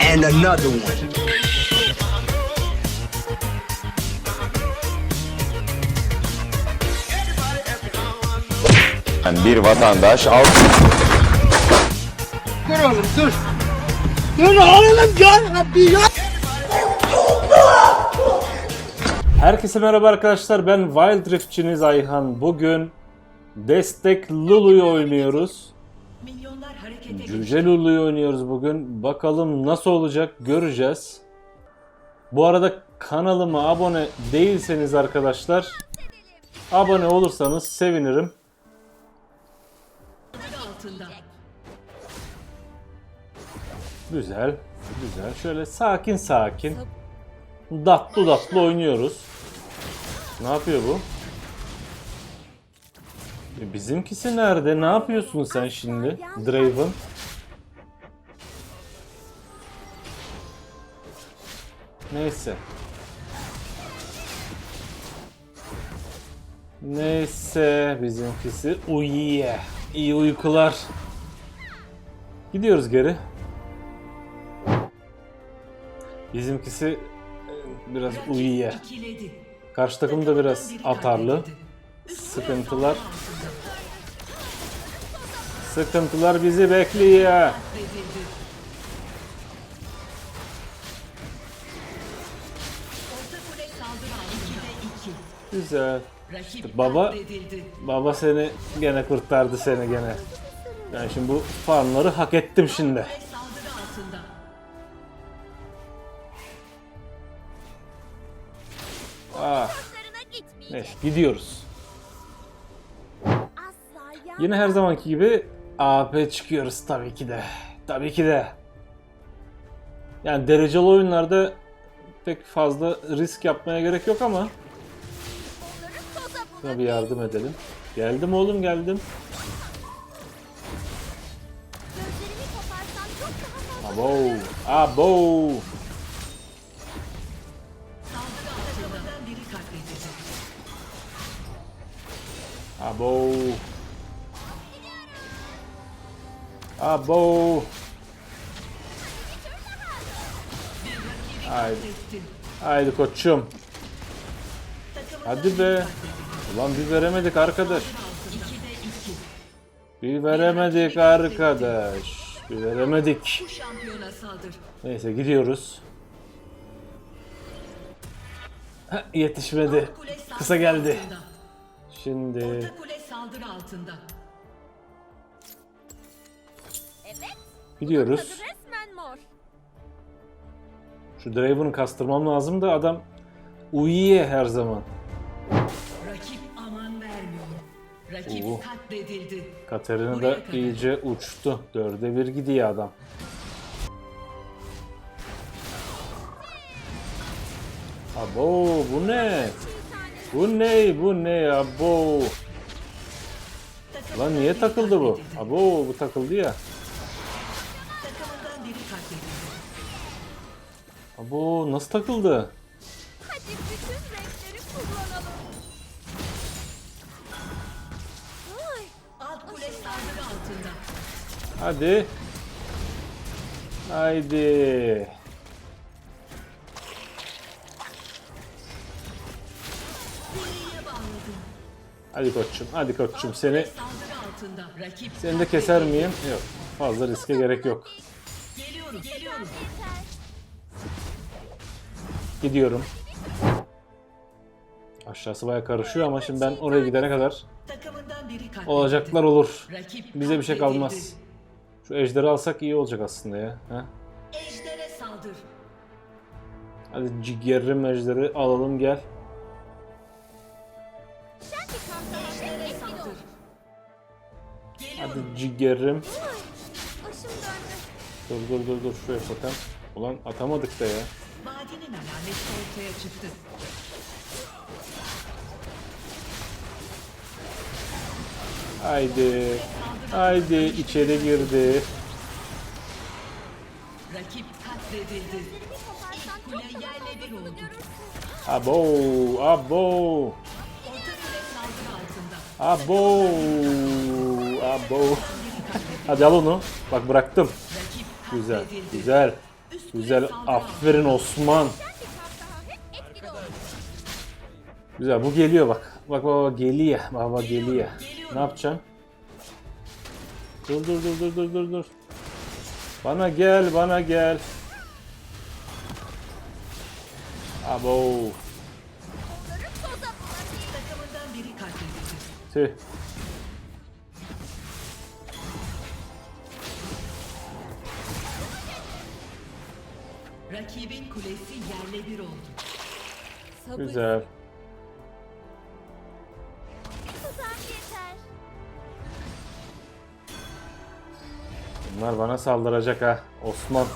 And another one. Yani bir vatandaş alt Dur oğlum dur. Dur oğlum gel abi ya. Herkese merhaba arkadaşlar ben Wild Rift'çiniz Ayhan. Bugün Destek Lulu'yu oynuyoruz. Milyonlar harekete Cüce Lulu'yu oynuyoruz bugün. Bakalım nasıl olacak göreceğiz. Bu arada kanalıma abone değilseniz arkadaşlar abone olursanız sevinirim. altında. Güzel, güzel. Şöyle sakin sakin, datlı datlı oynuyoruz. Ne yapıyor bu? E, Bizimkisi nerede? Ne yapıyorsun sen şimdi? Draven. Neyse. Neyse bizimkisi uyuyor. İyi uykular. Gidiyoruz geri. Bizimkisi biraz. İkiledi. Karşı takım da biraz atarlı. Sıkıntılar. Sıkıntılar bizi bekliyor. Orta kule saldırı altında. 2'de 2. Güzel. Rakip Baba-. Baba seni gene kurtardı seni gene. Ben şimdi bu farmları hak ettim şimdi. Ah, neyse gidiyoruz. Yine her zamanki gibi AP çıkıyoruz tabii ki de. Tabii ki de. Yani dereceli oyunlarda pek fazla risk yapmaya gerek yok ama Şuna bir yardım edelim. Geldim oğlum geldim. Abo. Abo. Abo. Abo. Haydi. Haydi koçum. Hadi be. Ulan bir veremedik arkadaş. 2'de 2. Bir veremedik arkadaş. Bir veremedik. Neyse gidiyoruz. Heh, yetişmedi. Kısa geldi. Şimdi Orta kule saldırı altında. Evet. gidiyoruz. Tadı resmen mor. Şu Draven'ı kastırmam lazım da adam uyuyor her zaman. Rakip aman vermiyor. Rakip Oo. katledildi. Katerina Buraya da kadar. iyice uçtu. Dörde bir gidiyor adam. Abo bu ne? Bu ne? Bu ne? Abo. Lan niye takıldı bu? Abo bu takıldı ya. Abo nasıl takıldı? Hadi bütün renkleri kullanalım. Ay, Alt kule saldırı altında. Hadi. Haydi. Hadi koçum, hadi koçum seni seni de keser miyim? Yok. Fazla riske gerek yok. Geliyorum, geliyorum. Gidiyorum. Aşağısı baya karışıyor ama şimdi ben oraya gidene kadar olacaklar olur. Bize bir şey kalmaz. Şu ejderi alsak iyi olacak aslında ya. Ha? Ejder'e saldır. Hadi cigerim ejderi alalım gel. Cigerim. Dur dur dur dur şuraya bakalım. Ulan atamadık da ya. Vadinin alameti ortaya çıktı. Haydi. Haydi içeri girdi. Rakip katledildi. Kaparsam Kule yerle bir oldu. Abo, abo. Orta kule saldırı Abo. Abo. Hadi al onu. Bak bıraktım. Güzel. Güzel. Güzel. Aferin Osman. Güzel. Bu geliyor bak. Bak baba geliyor. Baba geliyor. Ne yapacaksın? Dur dur dur dur dur dur dur. Bana gel, bana gel. Abo. Tüh. Güzel. Bunlar bana saldıracak ha. Osman.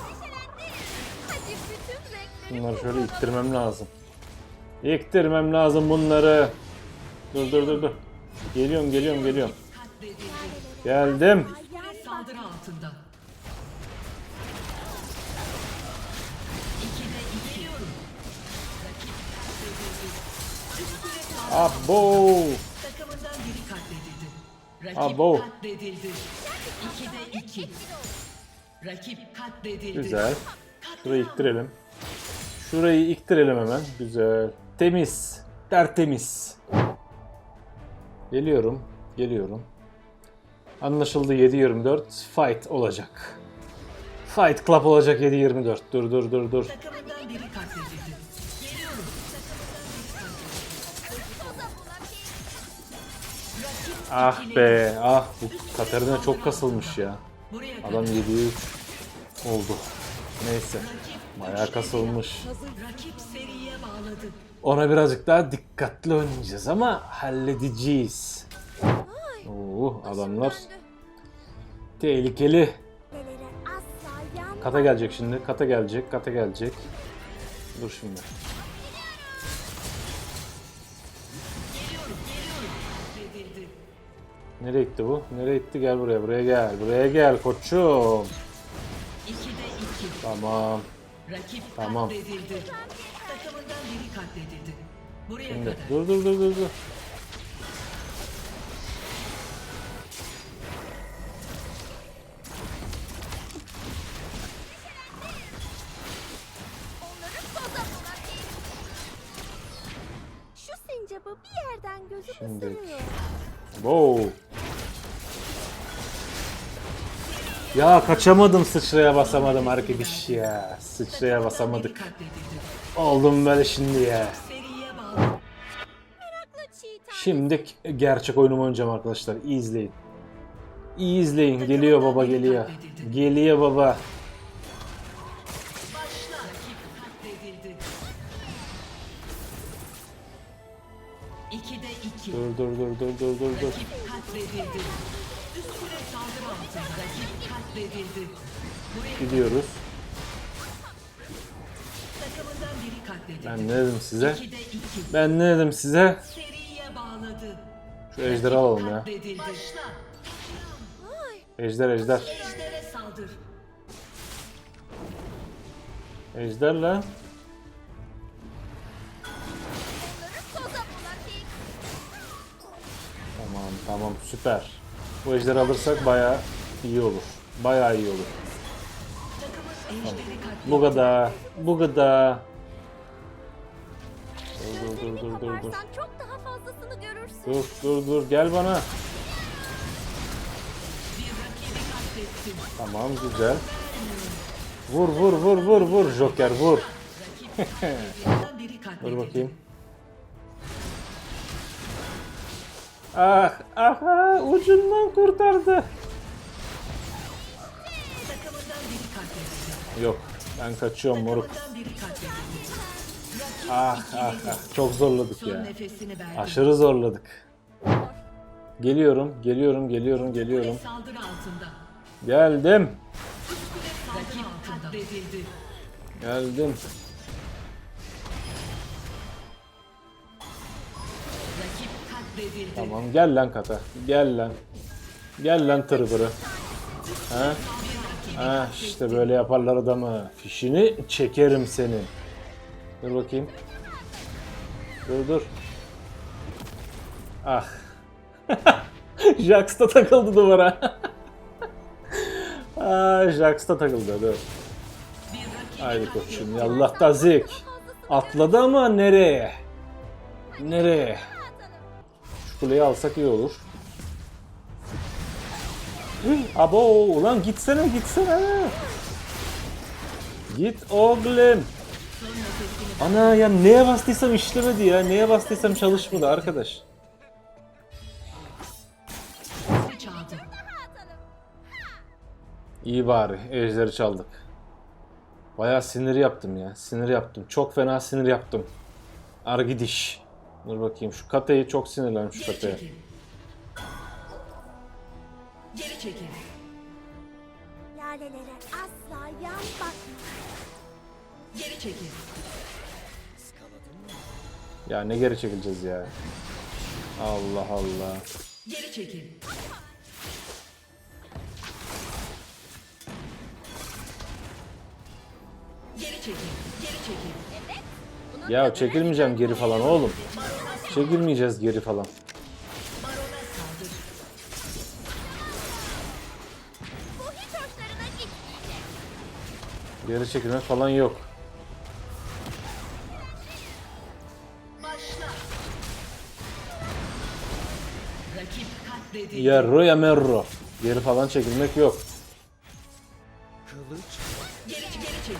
Bunları şöyle ittirmem lazım. İktirmem lazım bunları. Dur dur dur dur. Geliyorum geliyorum geliyorum. Geldim. Abo. Takımından biri katledildi. Rakip Abo. katledildi. Rakip katledildi. Güzel. Şurayı iktirelim. Şurayı iktirelim hemen. Güzel. Temiz. Tertemiz. Geliyorum. Geliyorum. Anlaşıldı 7-24. Fight olacak. Fight Club olacak 7-24. Dur dur dur dur. Takımından biri katledildi. Ah be. Ah bu Katarina çok kasılmış ya. Adam kadar. 7'ye 3 oldu. Neyse. Bayağı kasılmış. Ona birazcık daha dikkatli oynayacağız ama halledeceğiz. Oo, adamlar tehlikeli. Kata gelecek şimdi. Kata gelecek. Kata gelecek. Dur şimdi. Nereye gitti bu? Nereye gitti? Gel buraya. Buraya gel. Buraya gel koçum. İkide iki. Tamam. Rakip Tamam. katledildi. Takımından biri katledildi. Buraya Şimdi. kadar. Dur dur dur dur dur. Yerden gözüm Şimdi. ısırıyor. Wow. Ya kaçamadım sıçraya basamadım arkadaş ya. Sıçraya basamadık. Oldum böyle şimdi ya. Şimdi gerçek oyunumu oynayacağım arkadaşlar. İyi izleyin. İyi izleyin. Geliyor baba geliyor. Geliyor baba. İkide iki. Dur dur dur dur dur dur dur. Rakip katledildi. Üst kule saldırı altında. Rakip katledildi. Buraya Gidiyoruz. takımından biri katledildi. Ben ne dedim size? İkide iki. Ben ne dedim size? Seriye bağladı. Şu ejderi alalım ya. Katledildi. Başla. Ejder ejder. Ejdere saldır. Ejder lan. Tamam tamam süper. Bu ejderi alırsak bayağı iyi olur. Bayağı iyi olur. Katledildi. Bu kadar. Bu kadar. Dur dur dur dur dur. çok daha fazlasını görürsün. Dur dur dur gel bana. Tamam güzel. Vur vur vur vur vur Joker vur. Dur bakayım. Ah ah ah ucundan kurtardı. Yok ben kaçıyorum moruk. Ah ah ah çok zorladık ya. Aşırı zorladık. Geliyorum geliyorum geliyorum geliyorum. Geldim. Geldim. Katledildi. Tamam gel lan kata. Gel lan. Gel lan tırıbırı. Ha? Ha işte böyle yaparlar adamı. Fişini çekerim seni. Dur bakayım. Dur dur. Ah. Jax da takıldı duvara. Aa, Jax da takıldı. Dur. Haydi koçum yallah tazik. Atladı ama nereye? Nereye? Kuleyi alsak iyi olur. Abo ulan gitsene gitsene. Git oğlum. Ana ya neye bastıysam işlemedi ya. Neye bastıysam çalışmadı arkadaş. İyi bari ejderi çaldık. Bayağı sinir yaptım ya. Sinir yaptım. Çok fena sinir yaptım. Argidiş. Dur bakayım şu katayı çok sinirlenmiş şu çekil. Geri çekil. Lalelere asla yan bakma. Geri çekil. Ya ne geri çekileceğiz ya. Allah Allah. Geri çekil. Geri çekil. Geri çekil. Ya çekilmeyeceğim geri falan oğlum. Çekilmeyeceğiz geri falan. Geri çekilmek falan yok. Yerro ya merro. Geri falan çekilmek yok. Geri geri çekil.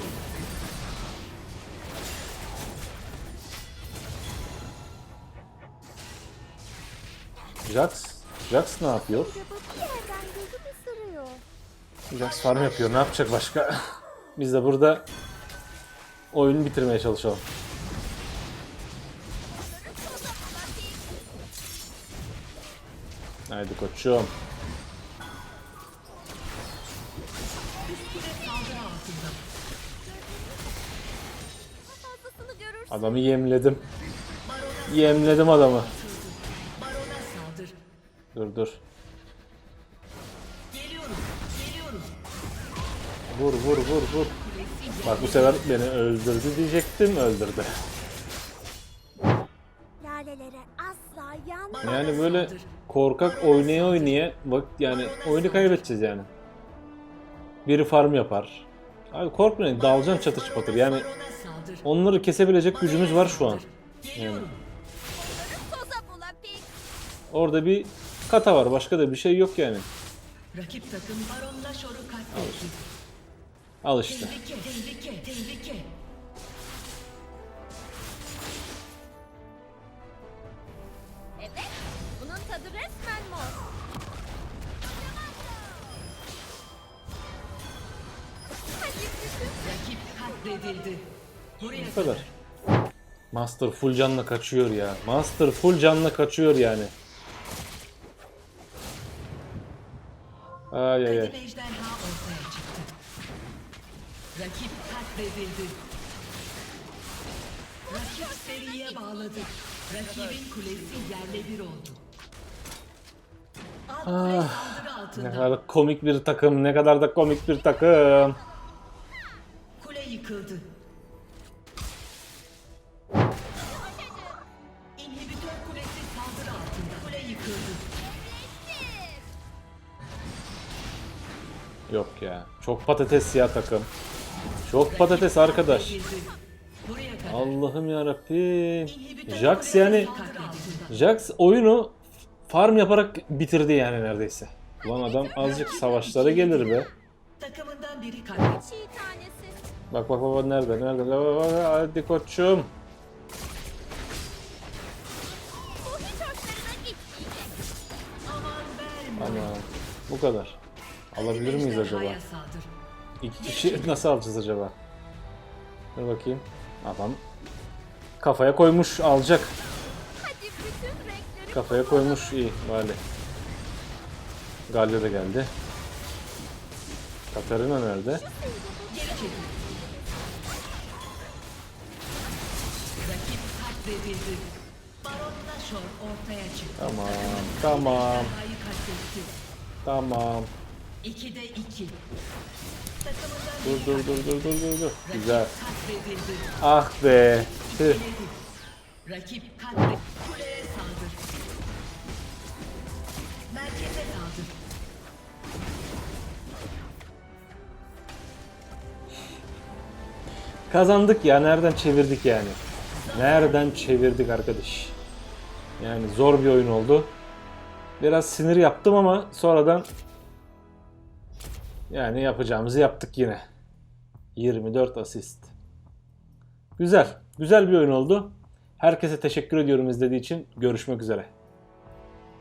Jax. Jax ne yapıyor? Jax farm yapıyor. Ne yapacak başka? Biz de burada oyunu bitirmeye çalışalım. Haydi koçum. Adamı yemledim. Yemledim adamı. Dur dur. Geliyorum. Geliyorum. Vur vur vur vur. Bak bu sefer beni öldürdü diyecektim öldürdü. Yani böyle korkak oynaya oynaya bak yani oyunu kaybedeceğiz yani. Biri farm yapar. Abi korkmayın dalacaksın çatır patır yani onları kesebilecek gücümüz var şu an. Yani orada bir kata var başka da bir şey yok yani. Rakip takım Baronla Şor'u katletti. Al işte. Tehlike, tehlike, tehlike. Evet. Bunun tadı resmen mor. Rakip katledildi. Buraya Bu kadar. Master full canla kaçıyor ya. Master full canla kaçıyor yani. Ay ay ay. Kadim ejderha ortaya çıktı. Rakip katledildi. Rakip seriye bağladı. Rakibin kulesi yerle bir oldu. Alt kule saldırı Ne altında. kadar komik bir takım, ne kadar da komik bir takım. Kule yıkıldı. Yok ya. Çok patates ya takım. Çok patates arkadaş. Allah'ım ya. İnhibitör Jax yani. Jax oyunu farm yaparak bitirdi yani neredeyse. Ulan adam azıcık savaşlara gelir be. Bak bak bak nerede nerede Bak, bak, hadi koçum. Aman bu kadar. Alabilir miyiz acaba? İki kişi nasıl alacağız acaba? Dur bakayım. Adam kafaya koymuş alacak. Kafaya koymuş iyi bari. Galio da geldi. Katarina nerede? Tamam tamam tamam. 2'de 2. Takımından Dur dur dur dur dur dur dur. Güzel. Ah be. Tüh. Rakip katledildi. Kuleye saldır. Merkeze kaldı. Kazandık ya. Nereden çevirdik yani? Nereden çevirdik arkadaş? Yani zor bir oyun oldu. Biraz sinir yaptım ama sonradan yani yapacağımızı yaptık yine. 24 asist. Güzel. Güzel bir oyun oldu. Herkese teşekkür ediyorum izlediği için. Görüşmek üzere.